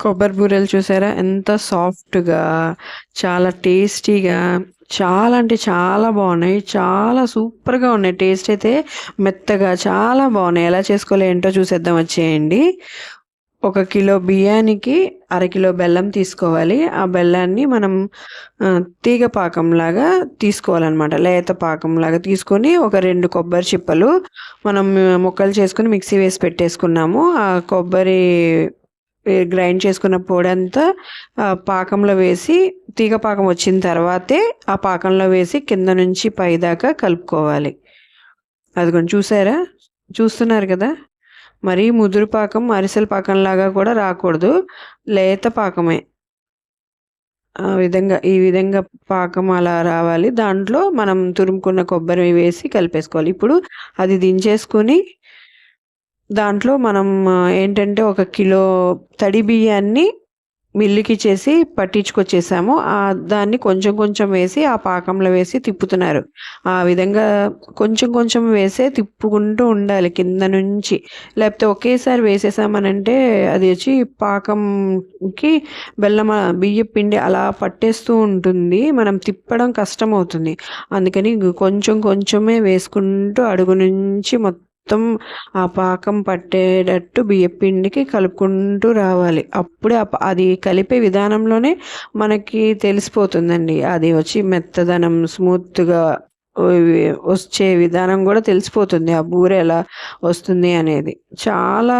కొబ్బరి బూరెలు చూసారా ఎంత సాఫ్ట్‌గా, చాలా టేస్టీగా, చాలా అంటే చాలా బాగున్నాయి చాలా సూపర్‌గా ఉన్నాయి. టేస్ట్ అయితే మెత్తగా చాలా బాగున్నాయి ఎలా చేసుకోవాలో ఏంటో చూసేద్దాం వచ్చేయండి. ఒక కిలో బియ్యానికి అరకిలో బెల్లం తీసుకోవాలి. ఆ బెల్లాన్ని మనం తీగ పాకంలాగా తీసుకోవాలన్నమాట లేత పాకంలాగా తీసుకొని ఒక రెండు కొబ్బరి చిప్పలు మనం ముక్కలు చేసుకొని మిక్సీ వేసి పెట్టేసుకున్నాము. ఆ కొబ్బరి గ్రైండ్ చేసుకున్న పొడంతా అంతా పాకంలో వేసి తీగ పాకం వచ్చిన తర్వాతే ఆ పాకంలో వేసి కింద నుంచి పైదాకా కలుపుకోవాలి. అదిగోండి చూసారా? చూస్తున్నారు కదా! మరీ ముదురు పాకం, అరిసెల పాకంలాగా కూడా రాకూడదు. లేత పాకమే. ఆ విధంగా ఈ విధంగా పాకం అలా రావాలి. దాంట్లో మనం తురుముకున్న కొబ్బరి వేసి కలిపేసుకోవాలి. ఇప్పుడు అది దించేసుకొని దాంట్లో మనం ఏంటంటే ఒక కిలో తడి బియ్యాన్ని మిల్లుకి చేసి పట్టించుకొచ్చేసాము. దాన్ని కొంచెం కొంచెం వేసి ఆ పాకంలో వేసి తిప్పుతున్నారు. ఆ విధంగా కొంచెం కొంచెం వేసే తిప్పుకుంటూ ఉండాలి కింద నుంచి. లేకపోతే ఒకేసారి వేసేసామనంటే అది వచ్చి పాకంకి బెల్లం బియ్య పిండి అలా పట్టేస్తూ ఉంటుంది. మనం తిప్పడం కష్టమవుతుంది. అందుకని కొంచెం కొంచెమే వేసుకుంటూ అడుగు నుంచి మొత్తం మొత్తం ఆ పాకం పట్టేటట్టు బియ్యపిండికి కలుపుకుంటూ రావాలి. అప్పుడే అది కలిపే విధానంలోనే మనకి తెలిసిపోతుందండి. అది వచ్చి మెత్తదనం స్మూత్‌గా వచ్చే విధానం కూడా తెలిసిపోతుంది. ఆ బూరె ఎలా వస్తుంది అనేది. చాలా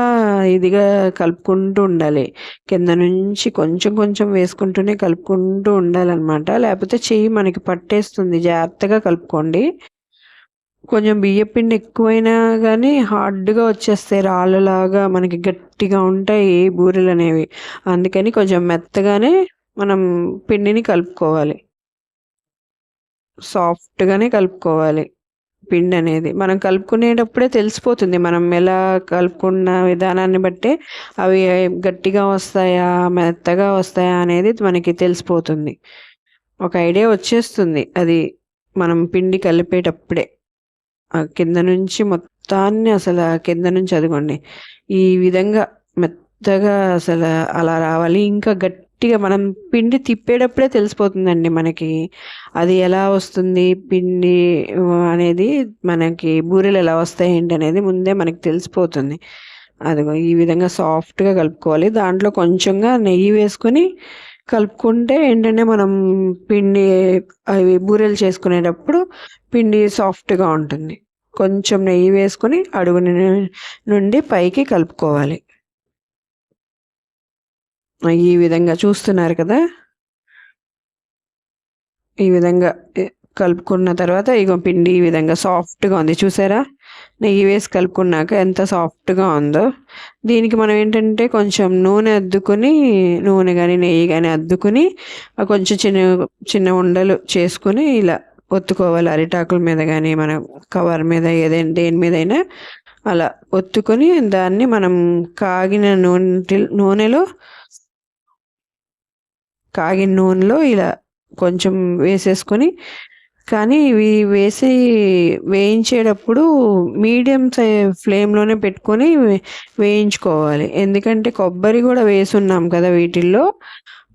ఇదిగా కలుపుకుంటూ ఉండాలి. కింద నుంచి కొంచెం కొంచెం వేసుకుంటూనే కలుపుకుంటూ ఉండాలన్నమాట లేకపోతే చెయ్యి మనకి పట్టేస్తుంది. జాగ్రత్తగా కలుపుకోండి. కొంచెం బియ్యపు పిండి ఎక్కువైనా కానీ హార్డ్‌గా వచ్చేస్తాయి. రాళ్ళలాగా మనకి గట్టిగా ఉంటాయి బూరెలు అనేవి అందుకని కొంచెం మెత్తగానే మనం పిండిని కలుపుకోవాలి. సాఫ్ట్‌గానే కలుపుకోవాలి పిండి అనేది మనం కలుపుకునేటప్పుడే తెలిసిపోతుంది. మనం ఎలా కలుపుకున్న విధానాన్ని బట్టే అవి గట్టిగా వస్తాయా? మెత్తగా వస్తాయా? అనేది మనకి తెలిసిపోతుంది. ఒక ఐడియా వచ్చేస్తుంది. అది మనం పిండి కలిపేటప్పుడే. కింద నుంచి మొత్తాన్ని అసలు కింద నుంచి అదిగోండి. ఈ విధంగా మెత్తగా అసలు అలా రావాలి. ఇంకా గట్టిగా మనం పిండి తిప్పేటప్పుడే తెలిసిపోతుందండి మనకి. అది ఎలా వస్తుంది పిండి అనేది మనకి బూరెలు ఎలా వస్తాయి ఏంటనేది ముందే మనకి తెలిసిపోతుంది. అదిగో ఈ విధంగా సాఫ్ట్‌గా కలుపుకోవాలి. దాంట్లో కొంచెంగా నెయ్యి వేసుకొని కలుపుకుంటే ఏంటంటే మనం పిండి అవి బూరెలు చేసుకునేటప్పుడు పిండి సాఫ్ట్‌గా ఉంటుంది. కొంచెం నెయ్యి వేసుకొని అడుగు నుండి పైకి కలుపుకోవాలి. ఈ విధంగా చూస్తున్నారు కదా! ఈ విధంగా కలుపుకున్న తర్వాత ఇగో పిండి ఈ విధంగా సాఫ్ట్‌గా ఉంది చూసారా? నెయ్యి వేసి కలుపుకున్నాక ఎంత సాఫ్ట్‌గా ఉందో. దీనికి మనం ఏంటంటే కొంచెం నూనె అద్దుకొని నూనె కానీ నెయ్యి కానీ అద్దుకొని కొంచెం చిన్న చిన్న ఉండలు చేసుకొని ఇలా ఒత్తుకోవాలి. అరిటాకుల మీద కానీ మన కవర్ మీద ఏదైనా దేని మీదైనా అలా ఒత్తుకొని దాన్ని మనం కాగిన నూనె నూనెలో కాగిన నూనెలో ఇలా కొంచెం వేసేసుకొని కానీ ఇవి వేసి వేయించేటప్పుడు మీడియం సై ఫ్లేమ్‌లోనే పెట్టుకొని వేయించుకోవాలి. ఎందుకంటే కొబ్బరి కూడా వేసున్నాం కదా వీటిల్లో.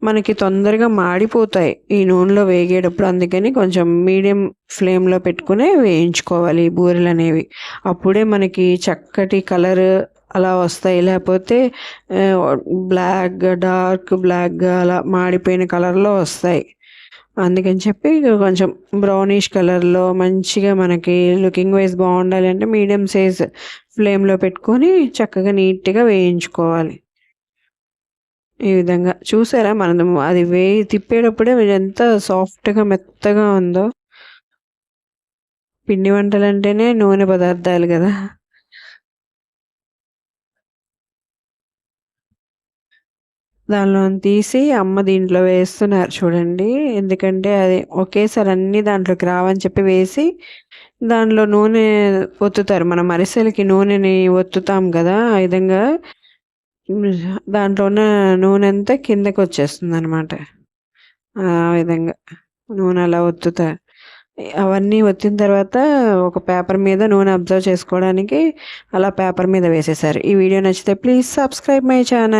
మనకి తొందరగా మాడిపోతాయి. ఈ నూనెలో వేగేటప్పుడు. అందుకని కొంచెం మీడియం ఫ్లేమ్‌లో పెట్టుకునే వేయించుకోవాలి ఈ బూరెలనేవి. అప్పుడే మనకి చక్కటి కలర్ అలా వస్తాయి. లేకపోతే బ్లాక్‌గా డార్క్ బ్లాక్‌గా అలా మాడిపోయిన కలర్‌లో వస్తాయి. అందుకని చెప్పి కొంచెం బ్రౌనిష్ కలర్‌లో మంచిగా మనకి లుకింగ్ వైస్ బాగుండాలి అంటే మీడియం సైజ్ ఫ్లేమ్‌లో పెట్టుకొని చక్కగా నీట్‌గా వేయించుకోవాలి. ఈ విధంగా చూసారా? మనం అది వే తిప్పేటప్పుడే ఎంత సాఫ్ట్‌గా మెత్తగా ఉందో. పిండి వంటలు అంటేనే నూనె పదార్థాలు కదా దానిలోని తీసి అమ్మ దీంట్లో వేస్తున్నారు చూడండి. ఎందుకంటే అది ఒకేసారి అన్నీ దాంట్లోకి రావని చెప్పి వేసి దానిలో నూనె ఒత్తుతారు. మనం అరిసెలకి నూనెని ఒత్తుతాం కదా ఆ విధంగా దాంట్లో ఉన్న నూనె అంతా కిందకి వచ్చేస్తుంది అనమాట ఆ విధంగా నూనె అలా ఒత్తుతా. అవన్నీ ఒత్తిన తర్వాత ఒక పేపర్ మీద నూనె అబ్జర్వ్ చేసుకోవడానికి అలా పేపర్ మీద వేసేసారు. ఈ వీడియో నచ్చితే ప్లీజ్ సబ్స్క్రైబ్ మై ఛానల్.